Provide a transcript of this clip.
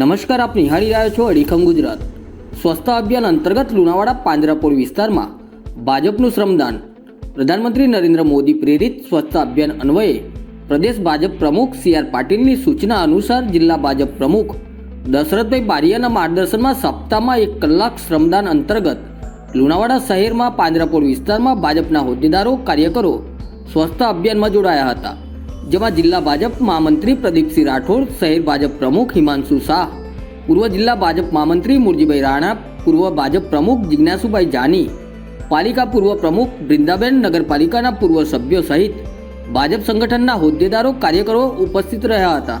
નમસ્કાર, આપ નિહાળી રહ્યા છો અડીખમ ગુજરાત. સ્વચ્છતા અભિયાન અંતર્ગત લુણાવાડા પાંજરાપોળ વિસ્તારમાં ભાજપનું શ્રમદાન. પ્રધાનમંત્રી નરેન્દ્ર મોદી પ્રેરિત સ્વચ્છતા અભિયાન અન્વયે પ્રદેશ ભાજપ પ્રમુખ સી આર પાટીલની સૂચના અનુસાર જિલ્લા ભાજપ પ્રમુખ દશરથભાઈ બારિયાના માર્ગદર્શનમાં સપ્તાહમાં એક કલાક શ્રમદાન અંતર્ગત લુણાવાડા શહેરમાં પાંજરાપોળ વિસ્તારમાં ભાજપના હોદ્દેદારો, કાર્યકરો સ્વચ્છતા અભિયાનમાં જોડાયા હતા. જેમાં જિલ્લા ભાજપ મહામંત્રી પ્રદીપસિંહ રાઠોડ, શહેર ભાજપ પ્રમુખ હિમાંશુ શાહ, પૂર્વ જિલ્લા ભાજપ મહામંત્રી મુરજીભાઈ રાણા, પૂર્વ ભાજપ પ્રમુખ જિજ્ઞાસુભાઈ જાની, પાલિકા પૂર્વ પ્રમુખ વૃંદાબેન નગરપાલિકાના પૂર્વ સભ્યો સહિત ભાજપ સંગઠનના હોદ્દેદારો, કાર્યકરો ઉપસ્થિત રહ્યા હતા.